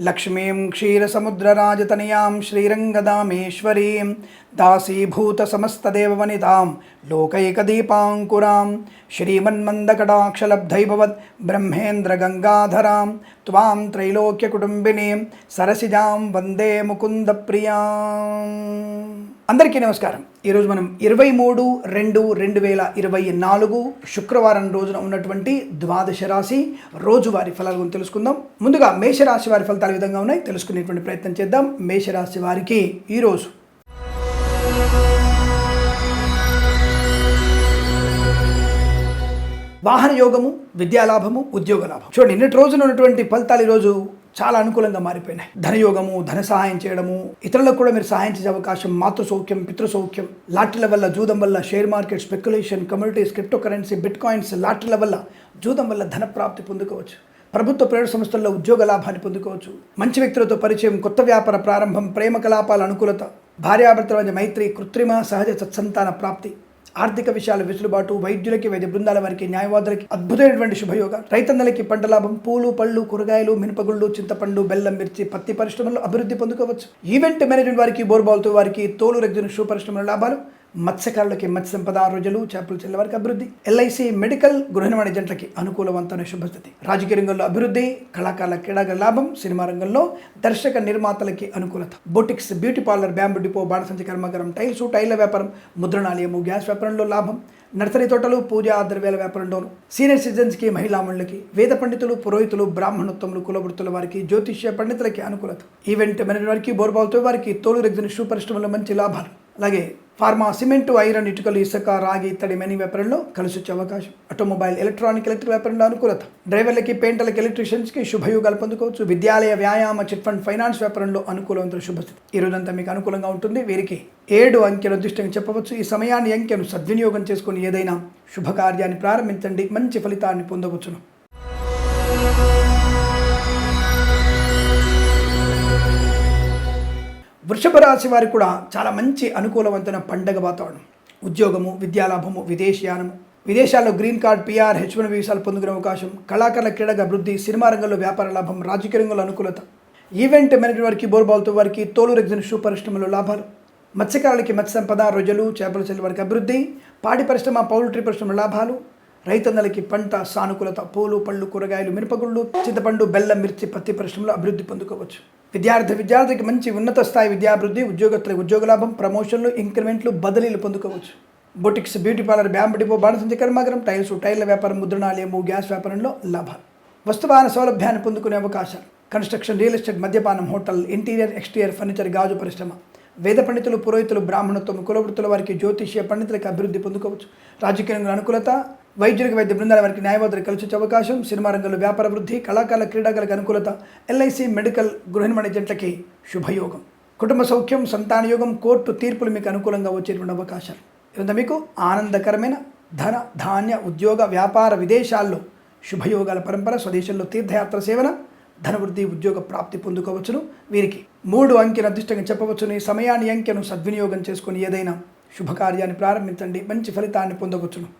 లక్ష్మీం క్షీరసముద్రరాజతనయాం శ్రీరంగదామేశ్వరీం దాసీభూతసమస్తదేవవనితాం లోకైకదీపాంకురాం శ్రీమన్మందకటాక్షలబ్ధైభవత్ బ్రహ్మేంద్రగంగాధరాం త్వాం త్రైలోక్యకుటుంబినీం సరసిజాం వందే ముకుందప్రియాం. అందరికీ నమస్కారం. ఈరోజు మనం ఇరవై మూడు రెండు రెండు వేల ఇరవై నాలుగు శుక్రవారం రోజున ఉన్నటువంటి ద్వాదశ రాశి రోజువారి ఫలాలను తెలుసుకుందాం. ముందుగా మేషరాశి వారి ఫలితాలు ఫలితాలు విధంగా ఉన్నాయి తెలుసుకునేటువంటి ప్రయత్నం చేద్దాం. మేషరాశి వారికి ఈరోజు వాహన యోగము విద్యాలాభము ఉద్యోగ లాభం. చూడండి నిన్నటి రోజున ఉన్నటువంటి ఫలితాలు ఈరోజు చాలా అనుకూలంగా మారిపోయినాయి. ధనయోగము ధన సహాయం చేయడము ఇతరులకు కూడా మీరు సహాయం చేసే అవకాశం మాతృ సౌఖ్యం పితృ సౌఖ్యం లాటరీల వల్ల జూదం వల్ల share market speculation communities crypto currency bitcoins లాటరీల వల్ల జూదం వల్ల ధన ప్రాప్తి పొందుకోవచ్చు. ప్రభుత్వ ప్రైవేట్ సంస్థల్లో ఉద్యోగ లాభాన్ని పొందుకోవచ్చు. మంచి వ్యక్తులతో పరిచయం కొత్త వ్యాపార ప్రారంభం ప్రేమ కలాపాల అనుకూలత భార్యాభర్తల మధ్య మైత్రి కృత్రిమ సహజ సత్సంతాన ప్రాప్తి ఆర్థిక విషయాల వెసులుబాటు వైద్యులకి వైద్య బృందాల వారికి న్యాయవాదులకి అద్భుతమైనటువంటి శుభయోగ. రైతన్నలకి పంట లాభం పూలు పళ్ళు కూరగాయలు మినపగుళ్ళు చింతపండు బెల్లం మిర్చి పత్తి పరిశ్రమలు అభివృద్ధి పొందుకోవచ్చు. ఈవెంట్ మేనేజ్మెంట్ వారికి బోర్బాల్తో వారికి తోలు రెగ్జిన్ షూ పరిశ్రమల లాభాలు. మత్స్యకారులకి మత్స్య సంపద రోజులు చేపలు చెల్లె వారికి అభివృద్ధి. ఎల్ఐసి మెడికల్ గృహ నిర్మాణ జంటలకి అనుకూలవంతమైన శుభస్థితి. రాజకీయ రంగంలో అభివృద్ధి కళాకారుల క్రీడాగల లాభం సినిమా రంగంలో దర్శక నిర్మాతలకి అనుకూలత. Boutiques beauty parlour bamboo depot బాణసంచి కర్మాగారం టైల్స్ టైల్ల వ్యాపారం ముద్రణాలయము గ్యాస్ వ్యాపారంలో లాభం నర్సరీ తోటలు పూజా ద్రవ్యాల వ్యాపారంలోను. సీనియర్ సిటిజన్స్కి మహిళామణులకి వేద పండితులు పురోహితులు బ్రాహ్మణోత్తములు కులవృత్తుల వారికి జ్యోతిష్య పండితులకి అనుకూలత. ఈవెంట్ మేనేజర్ వారికి బోర్బాల్తో వారికి తోలు రెగ్జిన షూ పరిశ్రమలో మంచి లాభాలు. అలాగే ఫార్మా సిమెంటు ఐరన్ ఇటుకలు ఇసుక రాగి ఇత్తడి మెనీ వ్యాపారంలో కలిసి వచ్చే అవకాశం. ఆటోమొబైల్ ఎలక్ట్రానిక్ ఎలక్ట్రిక్ వ్యాపారంలో అనుకూలత. డ్రైవర్లకి పెయింటర్లకి ఎలక్ట్రీషియన్స్కి శుభయోగాలు పొందుకోవచ్చు. విద్యాలయ వ్యాయామ చిట్ ఫండ్ ఫైనాన్స్ వ్యాపారంలో అనుకూలవంతుల శుభస్థితి. ఈ రోజంతా మీకు అనుకూలంగా ఉంటుంది. వీరికి ఏడు అంకెలు అదృష్టంగా చెప్పవచ్చు. ఈ సమయాన్ని అంకెను సద్వినియోగం చేసుకుని ఏదైనా శుభకార్యాన్ని ప్రారంభించండి. మంచి ఫలితాన్ని పొందవచ్చును. వృషభ రాశి వారికి కూడా చాలా మంచి అనుకూలవంతమైన పండగ వాతావరణం. ఉద్యోగము విద్యాలాభము విదేశీయానము. విదేశాల్లో green card PR H one వీసాలు పొందుకునే అవకాశం. కళాకారుల క్రీడగా అభివృద్ధి సినిమా రంగంలో వ్యాపార లాభం రాజకీయ రంగంలో అనుకూలత. ఈవెంట్ మేనేజర్ వారికి బోర్బాల్తో వారికి తోలు రెగ్జిన్ షూ పరిశ్రమలో లాభాలు. మత్స్యకారులకి మత్స్య సంపద రొజలు చేపల చెల్లి వారికి అభివృద్ధి. పాడి పరిశ్రమ పౌల్ట్రీ పరిశ్రమ లాభాలు. రైతన్నలకి పంట సానుకూలత పూలు పళ్ళు కూరగాయలు మిరపగుళ్ళు చింతపండు బెల్లం మిర్చి పత్తి పరిశ్రమలో అభివృద్ధి పొందుకోవచ్చు. విద్యార్థి విద్యార్థికి మంచి ఉన్నత స్థాయి విద్యాభివృద్ధి ఉద్యోగస్తులకు ఉద్యోగ లాభం ప్రమోషన్లు ఇంక్రిమెంట్లు బదిలీలు పొందుకోవచ్చు. Boutiques beauty parlour bamboo depot బాణసంచి కర్మాగారం టైల్స్ టైర్ల వ్యాపారం ముద్రణాలయము గ్యాస్ వ్యాపారంలో లాభాలు వస్తువాహన సౌలభ్యాన్ని పొందుకునే అవకాశాలు. కన్స్ట్రక్షన్ రియల్ ఎస్టేట్ మద్యపానం హోటల్ ఇంటీరియర్ ఎక్స్టీరియర్ ఫర్నిచర్ గాజు పరిశ్రమ. వేద పండితులు పురోహితులు బ్రాహ్మణత్వం కులవృత్తుల వారికి జ్యోతిష్య పండితులకు అభివృద్ధి పొందుకోవచ్చు. రాజకీయంగా అనుకూలత వైద్యులకు వైద్య బృందాల వారికి న్యాయవాదులు కలిసి అవకాశం సినిమా రంగంలో వ్యాపార వృద్ధి కళాకారుల క్రీడాకారులకు అనుకూలత ఎల్ఐసి మెడికల్ గృహ నిర్మాణ జంటలకి శుభయోగం. కుటుంబ సౌఖ్యం సంతాన యోగం కోర్టు తీర్పులు మీకు అనుకూలంగా వచ్చేటువంటి అవకాశాలు. ఇదంతా మీకు ఆనందకరమైన ధన ధాన్య ఉద్యోగ వ్యాపార విదేశాల్లో శుభయోగాల పరంపర స్వదేశంలో తీర్థయాత్ర సేవన ధనవృద్ధి ఉద్యోగ ప్రాప్తి పొందుకోవచ్చును. వీరికి మూడు అంకెను అదృష్టంగా చెప్పవచ్చును. ఈ సమయాన్ని అంకెను సద్వినియోగం చేసుకుని ఏదైనా శుభకార్యాన్ని ప్రారంభించండి. మంచి ఫలితాన్ని పొందవచ్చును.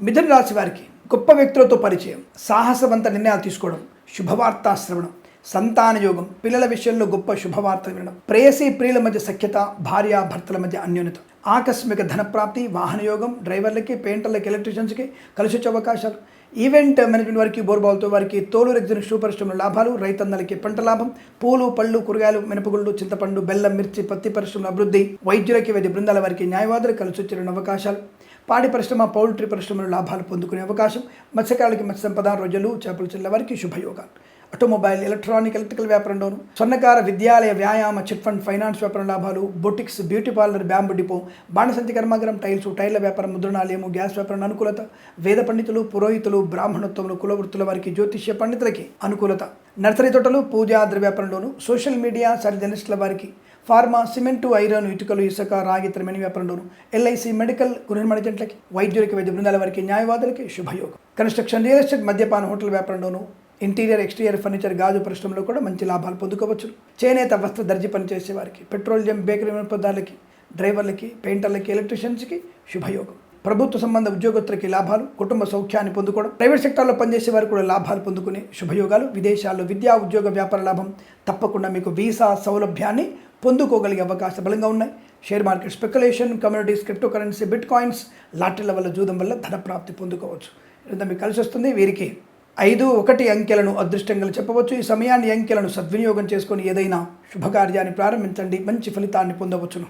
మిథున రాశి వారికి గొప్ప వ్యక్తులతో పరిచయం సాహసవంత నిర్ణయాలు తీసుకోవడం శుభవార్తా శ్రవణం సంతాన యోగం పిల్లల విషయంలో గొప్ప శుభవార్త వినడం ప్రేయసీ ప్రియుల మధ్య సఖ్యత భార్యా భర్తల మధ్య అన్యోన్యత ఆకస్మిక ధనప్రాప్తి వాహన యోగం డ్రైవర్లకి పెయింటర్లకి ఎలక్ట్రీషియన్స్కి కలిసి వచ్చే అవకాశాలు ఈవెంట్ మేనేజ్మెంట్ వారికి బోర్బాల్తో వారికి తోలు రెగ్జిన్ షూ పరిశ్రమల లాభాలు రైతన్నలకి పంట లాభం పూలు పళ్ళు కూరగాయలు మినపగుళ్ళు చింతపండు బెల్లం మిర్చి పత్తి పరిశ్రమల అభివృద్ధి వైద్యులకి వైద్య బృందాల వారికి న్యాయవాదులు కలిసి వచ్చిన అవకాశాలు. పాడి పరిశ్రమ పౌల్ట్రీ పరిశ్రమలు లాభాలు పొందుకునే అవకాశం మత్స్యకారులకి మత్స్య సంపద రోజులు చేపలు చెల్లవారికి శుభయోగాలు. ఆటోమొబైల్ ఎలక్ట్రానిక్ ఎలక్ట్రికల్ వ్యాపారంలోను స్వర్ణకార విద్యాలయ వ్యాయామ చిట్ ఫండ్ ఫైనాన్స్ వ్యాపారం లాభాలు boutiques beauty parlour bamboo depot బాణసంచి కర్మాగారం టైల్స్ టైర్ల వ్యాపారం ముద్రణాలయము గ్యాస్ వ్యాపారం అనుకూలత వేద పండితులు పురోహితులు బ్రాహ్మణోత్తములు కులవృత్తుల వారికి జ్యోతిష్య పండితులకి అనుకూలత. నర్సరీ తోటలు పూజా వ్యాపారంలోను సోషల్ మీడియా సరి వారికి ఫార్మా సిమెంటు ఐరన్ ఇటుకలు ఇసుక రాగి ఇతరమైన వ్యాపారంలోను ఎల్ఐసి మెడికల్ గృహ నిర్మాణ వైద్యులకి వైద్య బృందాల వారికి న్యాయవాదులకి శుభయోగం. కన్స్ట్రక్షన్ రియల్ ఎస్టేట్ మద్యపాన హోటల్ వ్యాపారంలోను ఇంటీరియర్ ఎక్స్టీరియర్ ఫర్నిచర్ గాజు పరిశ్రమలో కూడా మంచి లాభాలు పొందుకోవచ్చు. చేనేత వస్త్ర దర్జీ పనిచేసే వారికి పెట్రోలియం బేకరీ పదార్థాలకి డ్రైవర్లకి పెయింటర్లకి ఎలక్ట్రీషియన్స్కి శుభయోగం. ప్రభుత్వ సంబంధ ఉద్యోగస్తులకి లాభాలు కుటుంబ సౌఖ్యాన్ని పొందుకోవడం ప్రైవేట్ సెక్టార్లో పనిచేసే వారు కూడా లాభాలు పొందుకునే శుభయోగాలు విదేశాల్లో విద్యా ఉద్యోగ వ్యాపార లాభం తప్పకుండా మీకు వీసా సౌలభ్యాన్ని పొందుకోగలిగే అవకాశం బలంగా ఉన్నాయి. Share market speculation communities crypto currency bitcoins లాటరీల వల్ల జూదం వల్ల ధన ప్రాప్తి పొందుకోవచ్చు. ఇదంతా మీకు కలిసి వస్తుంది. వీరికి ఐదు ఒకటి అంకెలను అదృష్టంగా చెప్పవచ్చు. ఈ సమయాన్ని అంకెలను సద్వినియోగం చేసుకొని ఏదైనా శుభకార్యాన్ని ప్రారంభించండి. మంచి ఫలితాన్ని పొందవచ్చును.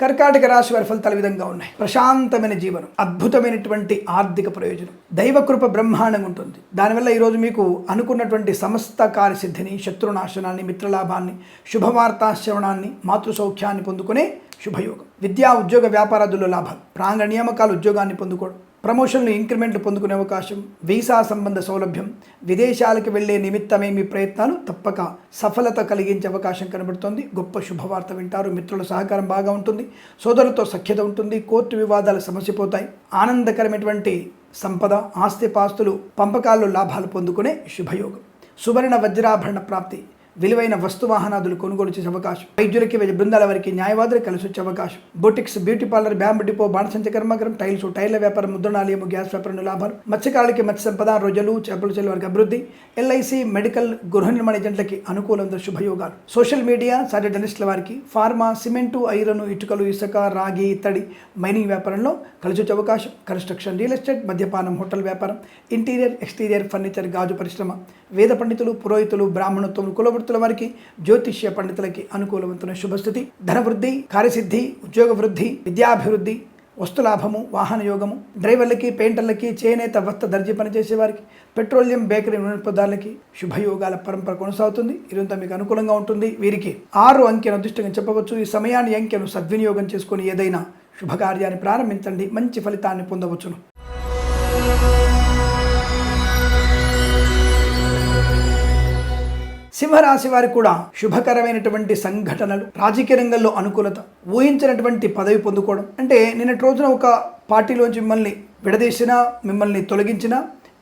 కర్కాటక రాశి వారి ఫలితాలు విధంగా ఉన్నాయి. ప్రశాంతమైన జీవనం అద్భుతమైనటువంటి ఆర్థిక ప్రయోజనం దైవకృప బ్రహ్మాండంగా ఉంటుంది. దానివల్ల ఈరోజు మీకు అనుకున్నటువంటి సమస్త కార్యసిద్ధిని శత్రునాశనాన్ని మిత్రలాభాన్ని శుభవార్తాశ్రవణాన్ని మాతృసౌఖ్యాన్ని పొందుకునే శుభయోగం. విద్యా ఉద్యోగ వ్యాపారాదుల్లో లాభాలు. ప్రాంగ నియామకాలు ఉద్యోగాన్ని పొందుకోవడం. ప్రమోషన్లు ఇంక్రిమెంట్లు పొందుకునే అవకాశం. వీసా సంబంధ సౌలభ్యం. విదేశాలకు వెళ్ళే నిమిత్తమే మీ ప్రయత్నాలు? తప్పక సఫలత కలిగించే అవకాశం కనబడుతోంది. గొప్ప శుభవార్త వింటారు. మిత్రుల సహకారం బాగా ఉంటుంది. సోదరులతో సఖ్యత ఉంటుంది. కోర్టు వివాదాలు సమసిపోతాయి. ఆనందకరమైనటువంటి సంపద ఆస్తిపాస్తులు పంపకాల్లో లాభాలు పొందుకునే శుభయోగం. సువర్ణ వజ్రాభరణ ప్రాప్తి. విలువైన వస్తు వాహనాదులు కొనుగోలు చేసే అవకాశం. వైద్యులకి వైద్య బృందాల వారికి న్యాయవాదులు కలిసి వచ్చే అవకాశం. Boutiques beauty parlour bamboo depot బాణసంచ కర్మాగారం టైల్స్ టైర్ల వ్యాపారం ముద్రణాలయము గ్యాస్ వ్యాపారం లాభాలు. మత్స్యకారులకి మత్స్య సంపద రోజులు చేపల చెల్లి వారికి అభివృద్ధి ఎల్ఐసి మెడికల్ గృహ నిర్మాణ ఏజెంట్లకి అనుకూలంగా శుభయోగాలు. సోషల్ మీడియా సర్జనలిస్టుల వారికి ఫార్మా సిమెంటు ఐరన్ ఇటుకలు ఇసుక రాగి ఇత్తడి మైనింగ్ వ్యాపారంలో కలిసి వచ్చే అవకాశం. కన్స్ట్రక్షన్ రియల్ ఎస్టేట్ మద్యపానం హోటల్ వ్యాపారం ఇంటీరియర్ ఎక్స్టీరియర్ ఫర్నిచర్ గాజు పరిశ్రమ వేద పండితులు పురోహితులు బ్రాహ్మణత్వం కులవృత్తుల వారికి జ్యోతిష్య పండితులకి అనుకూలవంతున్న శుభస్థితి. ధనవృద్ధి కార్యసిద్ధి ఉద్యోగ వృద్ధి విద్యాభివృద్ధి వస్తులాభము వాహన యోగము డ్రైవర్లకి పెయింటర్లకి చేనేత వస్త్ర దర్జీ పనిచేసే వారికి పెట్రోలియం బేకరీ వినియోగదారులకి శుభయోగాల పరంపర కొనసాగుతుంది. ఇదంతా మీకు అనుకూలంగా ఉంటుంది. వీరికి ఆరు అంకెను అదృష్టంగా చెప్పవచ్చు. ఈ సమయాన్ని అంకెను సద్వినియోగం చేసుకొని ఏదైనా శుభకార్యాన్ని ప్రారంభించండి. మంచి ఫలితాన్ని పొందవచ్చును. సింహరాశి వారికి కూడా శుభకరమైనటువంటి సంఘటనలు రాజకీయ రంగంలో అనుకూలత ఊహించినటువంటి పదవి పొందుకోవడం. అంటే నిన్నటి రోజున ఒక పార్టీలోంచి మిమ్మల్ని విడదీసినా మిమ్మల్ని తొలగించినా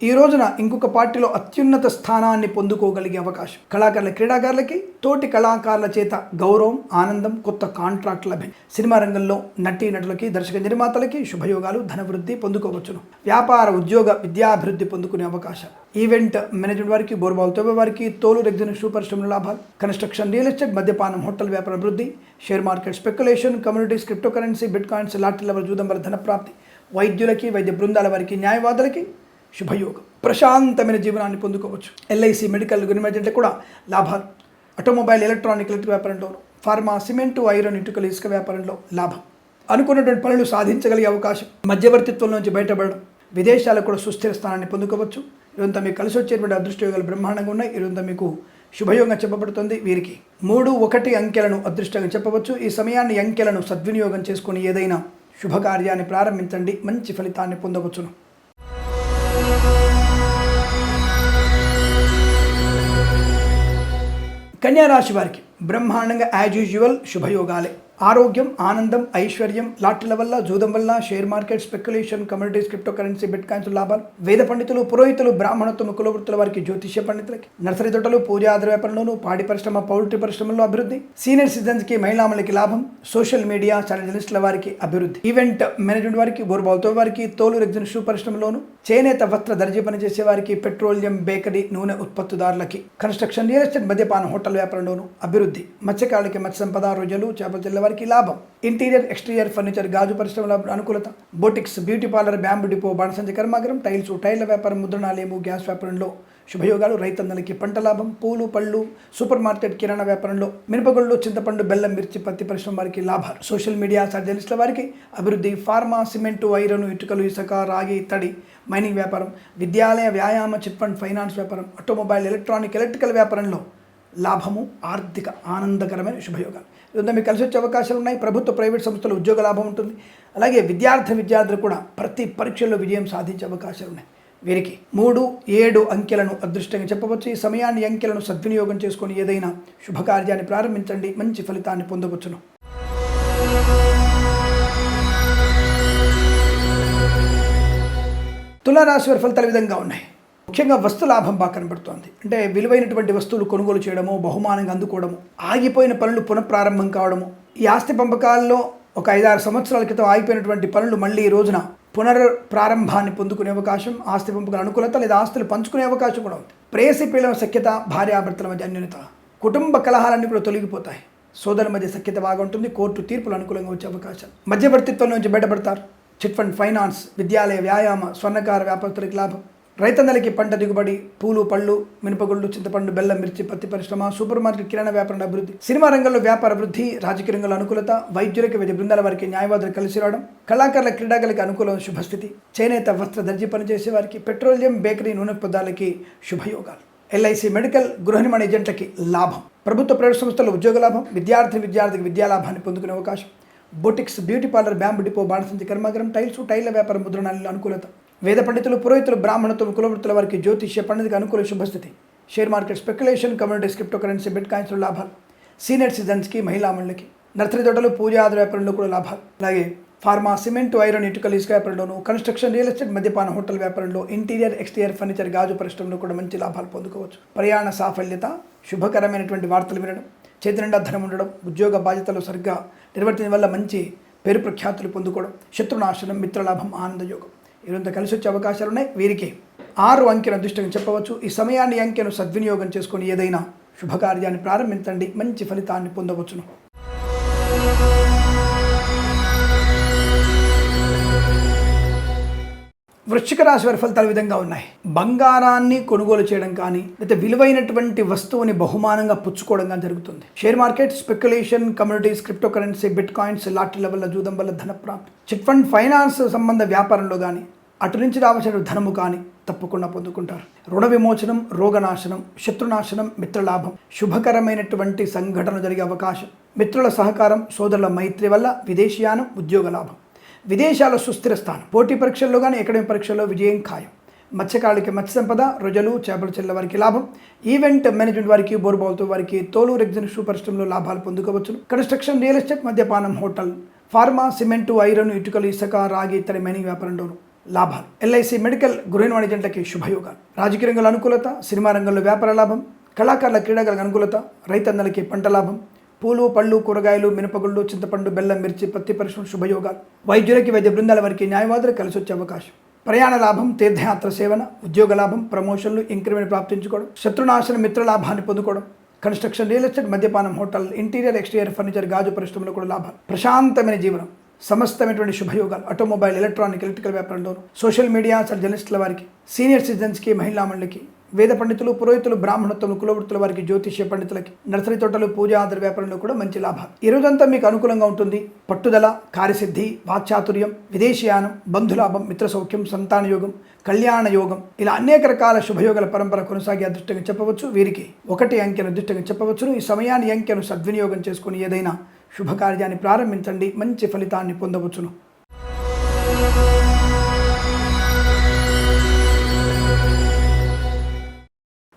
ఈ రోజున ఇంకొక పార్టీలో అత్యున్నత స్థానాన్ని పొందుకోగలిగే అవకాశం. కళాకారుల క్రీడాకారులకి తోటి కళాకారుల చేత గౌరవం ఆనందం కొత్త కాంట్రాక్ట్ లభ్యం సినిమా రంగంలో నటీ నటులకి దర్శక నిర్మాతలకి శుభయోగాలు ధనవృద్ధి పొందుకోవచ్చును. వ్యాపార ఉద్యోగ విద్యాభివృద్ధి పొందుకునే అవకాశం. ఈవెంట్ మేనేజ్మెంట్ వారికి బోర్బాల్ తవ్వే వారికి తోలు రెగ్జిన్ షూ పరిశ్రమల లాభాలు. కన్స్ట్రక్షన్ రియల్ ఎస్టేట్ మద్యపానం హోటల్ వ్యాపార అభివృద్ధి share market speculation communities crypto currency bitcoins lottery level జూదం వల్ల వైద్యులకి వైద్య బృందాల వారికి న్యాయవాదులకి శుభయోగం. ప్రశాంతమైన జీవనాన్ని పొందుకోవచ్చు. ఎల్ఐసి మెడికల్ గురిమేజెంట్లకు కూడా లాభాలు. ఆటోమొబైల్ ఎలక్ట్రానిక్ ఎలక్ట్రిక్ వ్యాపారంలో ఫార్మా సిమెంటు ఐరన్ ఇటుకలు ఇసుక వ్యాపారంలో లాభం. అనుకున్నటువంటి పనులు సాధించగలిగే అవకాశం. మధ్యవర్తిత్వం నుంచి బయటపడడం. విదేశాలకు కూడా సుస్థిర స్థానాన్ని పొందుకోవచ్చు. ఇదంతా మీకు కలిసి వచ్చేటువంటి అదృష్టయోగాలు బ్రహ్మాండంగా ఉన్నాయి. ఇదంతా మీకు శుభయోగంగా చెప్పబడుతుంది. వీరికి మూడు ఒకటి అంకెలను అదృష్టంగా చెప్పవచ్చు. ఈ సమయాన్ని అంకెలను సద్వినియోగం చేసుకుని ఏదైనా శుభకార్యాన్ని ప్రారంభించండి. మంచి ఫలితాన్ని పొందవచ్చును. కన్యా రాశి వారికి బ్రహ్మాండంగా యాజ్ యూజువల్ శుభయోగాలే. ఆరోగ్యం ఆనందం ఐశ్వర్యం లాట్ల వల్ల జూదం వల్ల share market speculation communities crypto currency bitcoins లాభాలు. వేద పండితులు పురోహితులు బ్రాహ్మణత్వం కులవృత్తుల వారికి జ్యోతిష్య పండితులకి నర్సరీ తోటలు పూజాద్ర వ్యాపారంలోను పాడి పరిశ్రమ పౌల్ట్రీ పరిశ్రమలో అభివృద్ధి. సీనియర్ సిటిజన్స్కి మహిళామలకి లాభం. సోషల్ మీడియా జర్నలిస్టుల వారికి అభివృద్ధి. ఈవెంట్ మేనేజ్మెంట్ వారికి బోర్బాల్తో వారికి తోలు రెగ్జిన్ షూ పరిశ్రమలోను చేనేత వస్త్ర దర్జీ పనిచేసే వారికి పెట్రోలియం బేకరీ నూనె ఉత్పత్తిదారులకి. కన్స్ట్రక్షన్ రియల్ ఎస్టేట్ మద్యపాన హోటల్ వ్యాపారంలోను అభివృద్ధి. మత్స్యకారులకి మత్స్య సంపద రోజులు చేపల చెల్ల వారికి లాభం. ఇంటీరియర్ ఎక్స్టీరియర్ ఫర్నిచర్ గాజు పరిశ్రమల అనుకూలత. Boutiques beauty parlour bamboo depot బాణసంచ కర్మాగరం టైల్స్ టైర్ల వ్యాపారం ముద్రణాలయము గ్యాస్ వ్యాపారంలో శుభయోగాలు రైతన్నలకి పంట లాభం పూలు పళ్ళు సూపర్ మార్కెట్ కిరాణా వ్యాపారంలో మినపగుళ్ళు చింతపండు బెల్లం మిర్చి పత్తి పరిశ్రమ వారికి లాభాలు. సోషల్ మీడియా సర్జలిస్టుల వారికి అభివృద్ధి ఫార్మా సిమెంటు ఐరన్ ఇటుకలు ఇసుక రాగి తడి మైనింగ్ వ్యాపారం విద్యాలయ వ్యాయామ చిట్ ఫండ్ ఫైనాన్స్ వ్యాపారం ఆటోమొబైల్ ఎలక్ట్రానిక్ ఎలక్ట్రికల్ వ్యాపారంలో లాభము ఆర్థిక ఆనందకరమైన శుభయోగాలు. ఇదంతా మీకు కలిసి వచ్చే అవకాశాలు ఉన్నాయి. ప్రభుత్వ ప్రైవేట్ సంస్థలు ఉద్యోగ లాభం ఉంటుంది. అలాగే విద్యార్థి విద్యార్థులు కూడా ప్రతి పరీక్షల్లో విజయం సాధించే అవకాశాలు ఉన్నాయి. వీరికి మూడు ఏడు అంకెలను అదృష్టంగా చెప్పవచ్చు. ఈ సమయాన్ని అంకెలను సద్వినియోగం చేసుకొని ఏదైనా శుభకార్యాన్ని ప్రారంభించండి. మంచి ఫలితాన్ని పొందవచ్చును. తులారాశి వారి ఫలితాల విధంగా ఉన్నాయి. ముఖ్యంగా వస్తు లాభం బాగా కనబడుతోంది. అంటే విలువైనటువంటి వస్తువులు కొనుగోలు చేయడము బహుమానంగా అందుకోవడము ఆగిపోయిన పనులు పునఃప్రారంభం కావడము ఈ ఆస్తి పంపకాల్లో ఒక ఐదారు సంవత్సరాల క్రితం ఆగిపోయినటువంటి పనులు మళ్ళీ ఈ రోజున పునర్ ప్రారంభాన్ని పొందుకునే అవకాశం ఆస్తి పంపుకునే అనుకూలత లేదా ఆస్తులు పంచుకునే అవకాశం కూడా ఉంది. ప్రేయసి పిల్లల సఖ్యత భార్యాభర్తల మధ్య అన్యోన్యత. కుటుంబ కలహాలన్నీ కూడా తొలగిపోతాయి. సోదరుల మధ్య సఖ్యత బాగుంటుంది కోర్టు తీర్పులు అనుకూలంగా వచ్చే అవకాశాలు మధ్యవర్తిత్వం నుంచి బయటపడతారు. చిట్ ఫండ్ ఫైనాన్స్ విద్యాలయ వ్యాయామ స్వర్ణకార వ్యాపారులకు లాభం. రైతన్నలకి పంట దిగుబడి పూలు పళ్ళు మినపగుళ్ళు చింతపండు బెల్లం మిర్చి పత్తి పరిశ్రమ సూపర్ మార్కెట్ కిరాణా వ్యాపారం అభివృద్ధి సినిమా రంగంలో వ్యాపార వృద్ధి రాజకీయ రంగంలో అనుకూలత వైద్యులకి వివిధ బృందాల వారికి న్యాయవాదులు కలిసి రావడం కళాకారుల క్రీడాకులకి అనుకూలం శుభస్థితి చేనేత వస్త్ర దర్జీ పనిచేసే వారికి పెట్రోలియం బేకరీ నూనె పదాలకి శుభయోగాలు. ఎల్ఐసి మెడికల్ గృహ నిర్మాణ ఏజెంట్లకి లాభం. ప్రభుత్వ ప్రైవేట్ సంస్థల ఉద్యోగ లాభం విద్యార్థి విద్యార్థికి విద్యా లాభాన్ని పొందుకునే అవకాశం. Boutiques beauty parlour bamboo depot బాణసంచి కర్మాగారం టైల్స్ టైల్ల వ్యాపారం ముద్రణాలలో అనుకూలత. వేద పండితులు పురోహితులు బ్రాహ్మణత్వం కులవృత్తుల వారికి జ్యోతిష్య పండితులకు అనుకూల శుభస్థితి. Share market speculation communities crypto currency bit కాయిన్స్లో లాభాలు. సీనియర్ సిటిజన్స్కి మహిళా మండలికి నర్సరీ తోటలు పూజ ఆధార వ్యాపారంలో కూడా లాభాలు. అలాగే ఫార్మా సిమెంట్ ఐరన్ ఇటుకలు ఇసుక వ్యాపారంలోను కన్స్ట్రక్షన్ రియల్ ఎస్టేట్ మద్యపాన హోటల్ వ్యాపారంలో ఇంటీరియర్ ఎక్స్టీరియర్ ఫర్నిచర్ గాజు పరిశ్రమలో కూడా మంచి లాభాలు పొందుకోవచ్చు. ప్రయాణ సాఫల్యత శుభకరమైనటువంటి వార్తలు వినడం చేతి నిండా ధనం ఉండడం ఉద్యోగ బాధ్యతలు సరిగ్గా నిర్వర్తించడం వల్ల మంచి పేరు ప్రఖ్యాతులు పొందుకోవడం శత్రునాశనం మిత్రలాభం ఆనందయోగం ఇదంతా కలిసి వచ్చే అవకాశాలు ఉన్నాయి. వీరికి ఆరు అంకెను అదృష్టంగా చెప్పవచ్చు. ఈ సమయాన్ని అంకెను సద్వినియోగం చేసుకొని ఏదైనా శుభకార్యాన్ని ప్రారంభించండి. మంచి ఫలితాన్ని పొందవచ్చును. వృశ్చిక రాశి వారి ఫలితాలు విధంగా ఉన్నాయి. బంగారాన్ని కొనుగోలు చేయడం కానీ లేదా విలువైనటువంటి వస్తువుని బహుమానంగా పుచ్చుకోవడం కానీ జరుగుతుంది. Share market speculation communities crypto currency bitcoins లాటరీల వల్ల జూదం వల్ల ధన ప్రాప్తి. చిట్ ఫండ్ ఫైనాన్స్ సంబంధ వ్యాపారంలో కానీ అటు నుంచి రావాల్సిన ధనము కానీ తప్పకుండా పొందుకుంటారు. రుణ విమోచనం రోగనాశనం శత్రునాశనం మిత్రలాభం శుభకరమైనటువంటి సంఘటన జరిగే అవకాశం. మిత్రుల సహకారం సోదరుల మైత్రి వల్ల విదేశీయానం ఉద్యోగ లాభం. విదేశాల సుస్థిర స్థానం. పోటీ పరీక్షల్లో కానీ అకాడమిక్ పరీక్షల్లో విజయం ఖాయం. మత్స్యకారులకి మత్స్య సంపద రొజలు చేపల చెల్ల వారికి లాభం. ఈవెంట్ మేనేజ్మెంట్ వారికి బోర్బాల్తో వారికి తోలు రెగ్జిన్ షూ పరిశ్రమలో లాభాలు పొందుకోవచ్చు. కన్స్ట్రక్షన్ రియల్ ఎస్టేట్ మద్యపానం హోటల్ ఫార్మా సిమెంటు ఐరన్ ఇటుకలు ఇసుక రాగి ఇతర మైనింగ్ వ్యాపారంలోనూ లాభాలు. ఎల్ఐసి మెడికల్ గృహిణి వాణిజ్యంటకి శుభయోగాలు. రాజకీయ రంగంలో అనుకూలత సినిమా రంగంలో వ్యాపార లాభం. కళాకారుల క్రీడాకారులకు అనుకూలత రైతన్నలకి పంట లాభం. పూలు పళ్ళు కూరగాయలు మినపగుళ్ళు చింతపండు బెల్లం మిర్చి పత్తి పరిశ్రమ శుభయోగాలు. వైద్యులకి వైద్య బృందాల వారికి న్యాయవాదులు కలిసి వచ్చే అవకాశం. ప్రయాణ లాభం తీర్థయాత్ర సేవన ఉద్యోగ లాభం ప్రమోషన్లు ఇంక్రిమెంట్ ప్రాప్తించుకోవడం శత్రునాశన మిత్ర లాభాన్ని పొందుకోవడం కన్స్ట్రక్షన్ రియల్ ఎస్టేట్ మద్యపానం హోటల్ ఇంటీరియర్ ఎక్స్టీరియర్ ఫర్నిచర్ గాజు పరిశ్రమలో కూడా లాభాలు. ప్రశాంతమైన జీవనం సమస్తమైనటువంటి శుభయోగాలు. ఆటోమొబైల్ ఎలక్ట్రానిక్ ఎలక్ట్రికల్ వ్యాపారంలోను సోషల్ మీడియా జర్నలిస్టుల వారికి సీనియర్ సిటిజన్స్కి మహిళా మండలికి వేద పండితులు పురోహితులు బ్రాహ్మణత్వం కులవృత్తుల వారికి జ్యోతిష్య పండితులకి నర్సరీ తోటలు పూజా ఆధార వ్యాపారంలో కూడా మంచి లాభాలు ఈ రోజంతా మీకు అనుకూలంగా ఉంటుంది. పట్టుదల కార్యసిద్ధి వాచాతుర్యం విదేశీయానం బంధులాభం మిత్ర సౌఖ్యం సంతాన యోగం కళ్యాణ యోగం ఇలా అనేక రకాల శుభయోగాల పరంపర కొనసాగే అదృష్టంగా చెప్పవచ్చు వీరికి ఒకటి అంకెను అదృష్టంగా చెప్పవచ్చును. ఈ సమయాన్ని అంకెను సద్వినియోగం చేసుకుని ఏదైనా శుభకార్యాన్ని ప్రారంభించండి. మంచి ఫలితాన్ని పొందవచ్చును.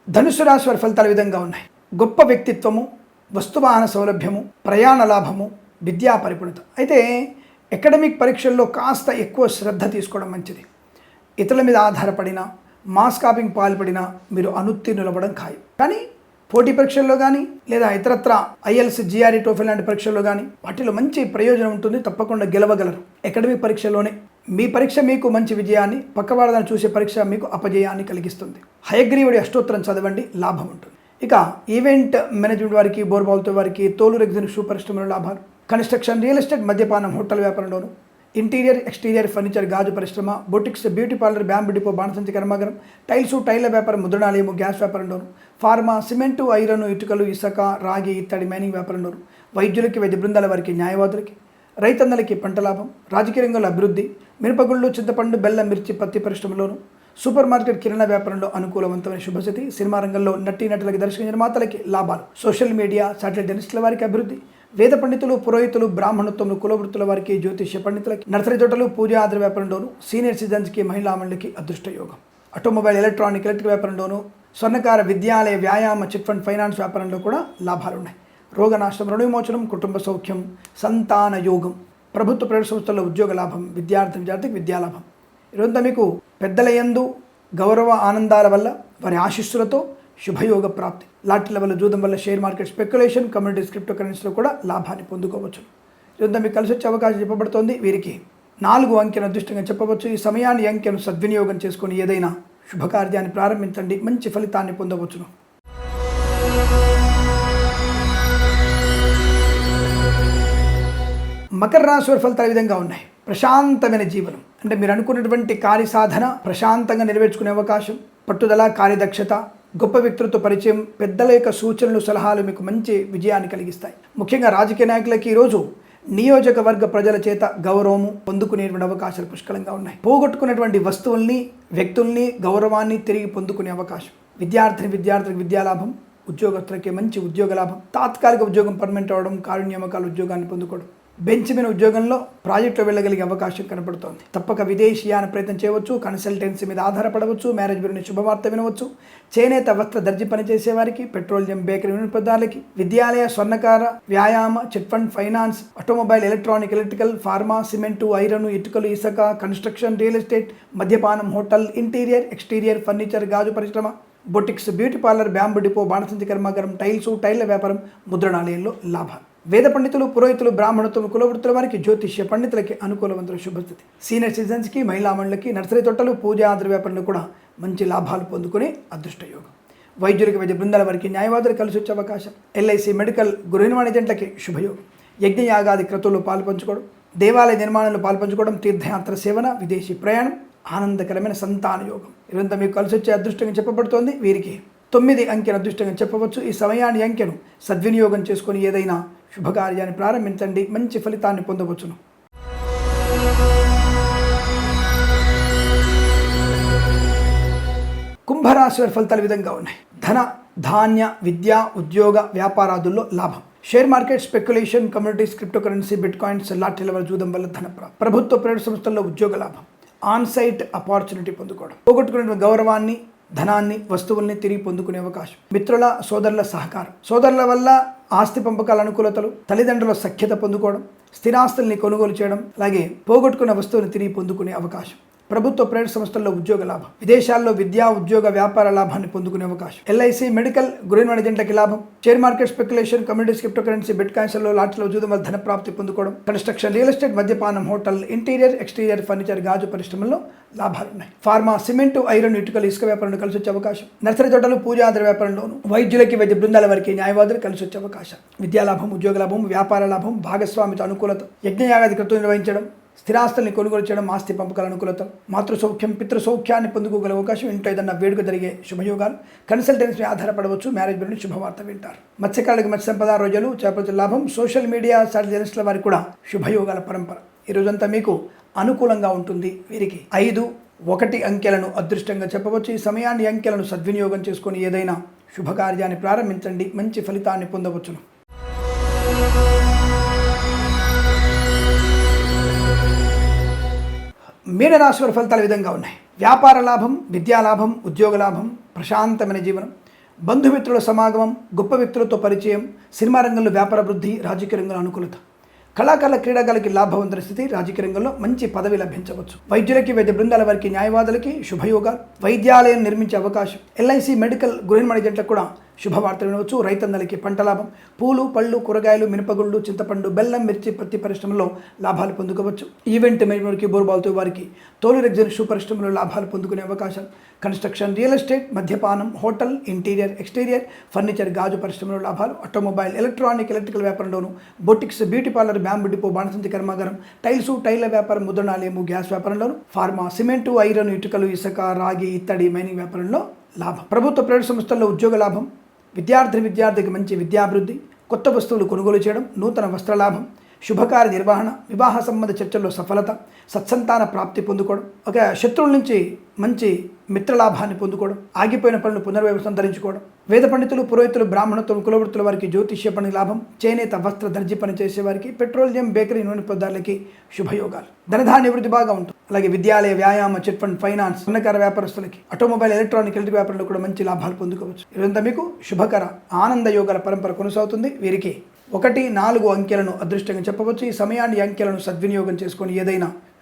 ధనుసు రాశి వారి ఫలితాలు విధంగా ఉన్నాయి. గొప్ప వ్యక్తిత్వము వస్తువాహన సౌలభ్యము ప్రయాణ లాభము విద్యా పరిపూర్ణత అయితే అకాడమిక్ పరీక్షల్లో కాస్త ఎక్కువ శ్రద్ధ తీసుకోవడం మంచిది. ఇతరుల మీద ఆధారపడిన మాస్ కాపింగ్ పాల్పడిన మీరు అనుత్తీర్ణులవ్వడం ఖాయం. కానీ పోటీ పరీక్షల్లో కానీ లేదా ఇతరత్ర ఐఎల్స్ జిఆర్ఈ టోఫెల్ లాంటి పరీక్షల్లో కానీ వాటిలో మంచి ప్రయోజనం ఉంటుంది తప్పకుండా గెలవగలరు. అకాడమిక్ పరీక్షలోనే మీ పరీక్ష మీకు మంచి విజయాన్ని పక్కవాడదని చూసే పరీక్ష మీకు అపజయాన్ని కలిగిస్తుంది. హయగ్రీవుడి అష్టోత్తరం చదవండి లాభం ఉంటుంది. ఇక ఈవెంట్ మేనేజ్మెంట్ వారికి బోర్బాల్తో వారికి తోలు రెగ్జిన్ షూ పరిశ్రమలో లాభాలు. కన్స్ట్రక్షన్ రియల్ ఎస్టేట్ మద్యపానం హోటల్ వ్యాపారంలోను. ఇంటీరియర్ ఎక్స్టీరియర్ ఫర్నిచర్ గాజు పరిశ్రమ boutiques beauty parlour bamboo depot బాణసంచి కర్మాగారం టైల్స్ టైల్ల వ్యాపారం ముద్రణాలయము గ్యాస్ వ్యాపారంలోను. ఫార్మా సిమెంటు ఐరన్ ఇటుకలు ఇసుక రాగి ఇత్తడి మైనింగ్ వ్యాపారంలోను. వైద్యులకి వైద్య బృందాల వారికి న్యాయవాదులకి రైతన్నలకి పంట లాభం. రాజకీయ రంగంలో అభివృద్ధి. మినపగుళ్ళు చింతపండు బెల్లం మిర్చి పత్తి పరిశ్రమలోను సూపర్ మార్కెట్ కిరాణా వ్యాపారంలో అనుకూలవంతమైన శుభస్థితి సినిమా రంగంలో నటీ నటులకి దర్శక నిర్మాతలకి లాభాలు. సోషల్ మీడియా శాటిలైట్ జర్నలిస్టుల వారికి అభివృద్ధి. వేద పండితులు పురోహితులు బ్రాహ్మణత్వములు కులవృత్తుల వారికి జ్యోతిష్య పండితులకి నర్సరీ తోటలు పూజా ఆధార వ్యాపారంలోను సీనియర్ సిటిజన్స్కి మహిళా మండలికి అదృష్ట యోగం. ఆటోమొబైల్ ఎలక్ట్రానిక్ ఎలక్ట్రిక్ వ్యాపారంలోను స్వర్ణకార విద్యాలయ వ్యాయామ చిట్ ఫండ్ ఫైనాన్స్ వ్యాపారంలో కూడా లాభాలున్నాయి. రోగనాశనం రుణ విమోచనం కుటుంబ సౌఖ్యం సంతాన యోగం. ప్రభుత్వ ప్రైవేట్ సంస్థల్లో ఉద్యోగ లాభం విద్యార్థి విద్యార్థికి విద్యాలాభం ఇదంతా మీకు పెద్దల యందు గౌరవ ఆనందాల వల్ల వారి ఆశీస్సులతో శుభయోగ ప్రాప్తి. లాటరీల వల్ల జూదం వల్ల share market speculation communities crypto కరెన్సీలో కూడా లాభాన్ని పొందుకోవచ్చు. ఇదంతా మీకు కలిసి వచ్చే అవకాశం చెప్పబడుతోంది వీరికి నాలుగు అంకెను అదృష్టంగా చెప్పవచ్చు. ఈ సమయాన్ని అంకెను సద్వినియోగం చేసుకొని ఏదైనా శుభకార్యాన్ని ప్రారంభించండి. మంచి ఫలితాన్ని పొందవచ్చును. మకర రాశి వారి ఫలితాలు విధంగా ఉన్నాయి? ప్రశాంతమైన జీవనం. అంటే మీరు అనుకున్నటువంటి కార్యసాధన ప్రశాంతంగా నెరవేర్చుకునే అవకాశం పట్టుదల కార్యదక్షత గొప్ప వ్యక్తులతో పరిచయం పెద్దల యొక్క సూచనలు సలహాలు మీకు మంచి విజయాన్ని కలిగిస్తాయి. ముఖ్యంగా రాజకీయ నాయకులకి ఈరోజు నియోజకవర్గ ప్రజల చేత గౌరవము పొందుకునేటువంటి అవకాశాలు పుష్కలంగా ఉన్నాయి. పోగొట్టుకున్నటువంటి వస్తువుల్ని వ్యక్తుల్ని గౌరవాన్ని తిరిగి పొందుకునే అవకాశం. విద్యార్థిని విద్యార్థులకు విద్యాలాభం ఉద్యోగస్తులకి మంచి ఉద్యోగ లాభం తాత్కాలిక ఉద్యోగం పర్మనెంట్ అవ్వడం కారుణ్యమకాల ఉద్యోగాన్ని పొందుకోవడం. బెంచ్ మీద ఉద్యోగంలో ప్రాజెక్టులో వెళ్ళగలిగే అవకాశం కనపడుతోంది. తప్పక విదేశీయాన ప్రయత్నం చేయవచ్చు కన్సల్టెన్సీ మీద ఆధారపడవచ్చు మ్యారేజ్ గురించి శుభవార్త వినవచ్చు. చేనేత వస్త్ర దర్జీ పనిచేసేవారికి పెట్రోలియం బేకరీ వినియోగదారులకి విద్యాలయ స్వర్ణకార వ్యాయామ chit fund finance automobile electronic electrical pharma cement iron ఇటుకలు ఇసుక కన్స్ట్రక్షన్ రియల్ ఎస్టేట్ మద్యపానం హోటల్ ఇంటీరియర్ ఎక్స్టీరియర్ ఫర్నిచర్ గాజు పరిశ్రమ boutiques beauty parlour bamboo depot బాణసంచి కర్మాగారం టైల్స్ టైళ్ళ వ్యాపారం ముద్రణాలయంలో లాభాలు. వేద పండితులు పురోహితులు బ్రాహ్మణత్వం కులవృత్తుల వారికి జ్యోతిష్య పండితులకి అనుకూలవంతుల శుభస్థితి. సీనియర్ సిటిజన్స్కి మహిళామణులకి నర్సరీ తొట్టలు పూజా ఆధార కూడా మంచి లాభాలు పొందుకునే అదృష్ట యోగం వైద్యులకి వైద్య బృందాల వారికి న్యాయవాదులు కలిసి వచ్చే అవకాశం. ఎల్ఐసి మెడికల్ గృహ ఏజెంట్లకి శుభయోగం. యజ్ఞయాగాది క్రతువులు పాల్పంచుకోవడం దేవాలయ నిర్మాణంలో పాల్పంచుకోవడం తీర్థయాత్ర సేవన విదేశీ ప్రయాణం ఆనందకరమైన సంతాన యోగం. ఇదంతా మీకు కలిసి వచ్చే అదృష్టంగా చెప్పబడుతోంది. వీరికి తొమ్మిది అంకెను అదృష్టంగా చెప్పవచ్చు. ఈ సమయాన్ని అంకెను సద్వినియోగం చేసుకొని ఏదైనా శుభకార్యాన్ని ప్రారంభించండి. మంచి ఫలితాన్ని పొందవచ్చును. కుంభరాశి వారి ఫలితాలు విధంగా ఉన్నాయి. ధన ధాన్య విద్య ఉద్యోగ వ్యాపారాదుల్లో లాభం. Share market speculation communities crypto currency bitcoins లాటరీల వల్ల చూడడం వల్ల ధన ప్రభుత్వ ప్రైవేట్ సంస్థల్లో ఉద్యోగ లాభం. ఆన్ సైట్ ఆపర్చునిటీ పొందుకోవడం. పోగొట్టుకునే గౌరవాన్ని ధనాన్ని వస్తువుల్ని తిరిగి పొందుకునే అవకాశం. మిత్రుల సోదరుల సహకారం. సోదరుల వల్ల ఆస్తి పంపకాల అనుకూలతలు తల్లిదండ్రుల సఖ్యత పొందుకోవడం స్థిరాస్తుల్ని కొనుగోలు చేయడం అలాగే పోగొట్టుకున్న వస్తువుని తిరిగి పొందుకునే అవకాశం. ప్రభుత్వ ప్రైవేట్ సంస్థల్లో ఉద్యోగ లాభం విదేశాల్లో విద్యా ఉద్యోగ వ్యాపార లాభాన్ని పొందుకునే అవకాశం. ఎల్ఐసి మెడికల్ గ్రీన్ ఏజెంట్లకి లాభం. Share market speculation communities crypto currency bit కాయిన్స్లో లాట్లో జూదం వల్ల ధన ప్రాప్తి పొందుకోవడం కన్స్ట్రక్షన్ రియల్ ఎస్టేట్ మద్యపానం హోటల్ ఇంటీరియర్ ఎక్స్టీరియర్ ఫర్నిచర్ గాజు పరిశ్రమల్లో లాభాలు ఉన్నాయి. ఫార్మా సిమెంట్ ఐరన్ ఇటుకలు ఇసుక వ్యాపారంలో కలిసి వచ్చే అవకాశం. నర్సరీ తోటలు పూజా వ్యాపారంలోను వైద్యులకి వైద్య బృందాల వారికి న్యాయవాదులు కలిసి వచ్చే అవకాశం. విద్యా లాభం ఉద్యోగ లాభం వ్యాపార లాభం భాగస్వామితో అనుకూలత యజ్ఞయాగాది క్రతువు నిర్వహించడం స్థిరాస్తుల్ని కొనుగోలు చేయడం ఆస్తి పంపకాల అనుకూలత మాతృసౌఖ్యం పితృసౌఖ్యాన్ని పొందుకోగల అవకాశం ఇంట్లో ఏదన్నా వేడుక జరిగే శుభయోగాలు. కన్సల్టెన్సీ ఆధారపడవచ్చు. మ్యారేజ్ గురించి శుభవార్త వింటారు. మత్స్యకారులకు మత్స్య సంపద రోజులు చేపల లాభం. సోషల్ మీడియా జర్నలిస్టుల వారికి కూడా శుభయోగాల పరంపర. ఈ రోజంతా మీకు అనుకూలంగా ఉంటుంది. వీరికి ఐదు ఒకటి అంకెలను అదృష్టంగా చెప్పవచ్చు. ఈ సమయాన్ని అంకెలను సద్వినియోగం చేసుకొని ఏదైనా శుభకార్యాన్ని ప్రారంభించండి. మంచి ఫలితాన్ని పొందవచ్చును. మీనరాశి వారి ఫలితాలు విధంగా ఉన్నాయి. వ్యాపార లాభం విద్యాలాభం ఉద్యోగ లాభం ప్రశాంతమైన జీవనం బంధుమిత్రుల సమాగమం గొప్ప వ్యక్తులతో పరిచయం సినిమా రంగంలో వ్యాపార వృద్ధి రాజకీయ రంగంలో అనుకూలత. కళాకారుల క్రీడాకారులకి లాభవంతుల స్థితి రాజకీయ రంగంలో మంచి పదవి లభించవచ్చు. వైద్యులకి వైద్య బృందాల వారికి న్యాయవాదులకి శుభయోగాలు. వైద్యాలయం నిర్మించే అవకాశం. ఎల్ఐసి మెడికల్ గృహ ఏజెంట్లకు కూడా శుభవార్త వినవచ్చు. రైతన్నలకి పంట లాభం. పూలు పళ్ళు కూరగాయలు మినపగుళ్ళు చింతపండు బెల్లం మిర్చి పత్తి పరిశ్రమలో లాభాలు పొందుకోవచ్చు. ఈవెంట్ మేనేజ్మెంట్కి బోర్బాల్తో వారికి తోలు రెగ్జన్ షూ పరిశ్రమలో లాభాలు పొందుకునే అవకాశం. కన్స్ట్రక్షన్ రియల్ ఎస్టేట్ మద్యపానం హోటల్ ఇంటీరియర్ ఎక్స్టీరియర్ ఫర్నిచర్ గాజు పరిశ్రమలో లాభాలు. Automobile electronic electrical వ్యాపారంలోను boutiques beauty parlour bamboo depot బాణసంతి కర్మాగారం టైల్స్ టైల వ్యాపారం ముద్రణాలయము గ్యాస్ వ్యాపారంలోను ఫార్మా సిమెంటు ఐరన్ ఇటుకలు ఇసుక రాగి ఇత్తడి మైనింగ్ వ్యాపారంలో లాభం. ప్రభుత్వ ప్రైవేట్ సంస్థల్లో ఉద్యోగ లాభం. విద్యార్థి విద్యార్థికి మంచి విద్యాభివృద్ధి కొత్త వస్తువులు కొనుగోలు చేయడం నూతన వస్త్రలాభం శుభకార్య నిర్వహణ వివాహ సంబంధ చర్చల్లో సఫలత సత్సంతాన ప్రాప్తి పొందుకోవడం. ఒక శత్రువుల నుంచి మంచి మిత్రలాభాన్ని పొందుకోవడం ఆగిపోయిన పనులు పునర్వ్యవసంతరించుకోవడం వేద పండితులు పురోహితులు బ్రాహ్మణత్వం కులవృత్తుల వారికి జ్యోతిష్య పని లాభం చేనేత వస్త్ర దర్జీ పని చేసేవారికి పెట్రోలియం బేకరీ నూనె పదార్థాలకి శుభయోగాలు. ధనధాన్య వృద్ధి బాగా ఉంటుంది. అలాగే విద్యాలయ వ్యాయామ చిట్ ఫండ్ ఫైనాన్స్ స్వర్ణకార వ్యాపారస్తులకి ఆటోమొబైల్ ఎలక్ట్రానిక్ ఎలక్ట్రిక్ వ్యాపారంలో కూడా మంచి లాభాలు పొందుకోవచ్చు. ఇదంతా మీకు శుభకర ఆనంద యోగాల పరంపర కొనసాగుతుంది. వీరికి ఒకటి నాలుగు అంకెలను అదృష్టంగా చెప్పవచ్చు. ఈ సమయాన్ని అంకెలను సద్వినియోగం చేసుకొని ఏదైనా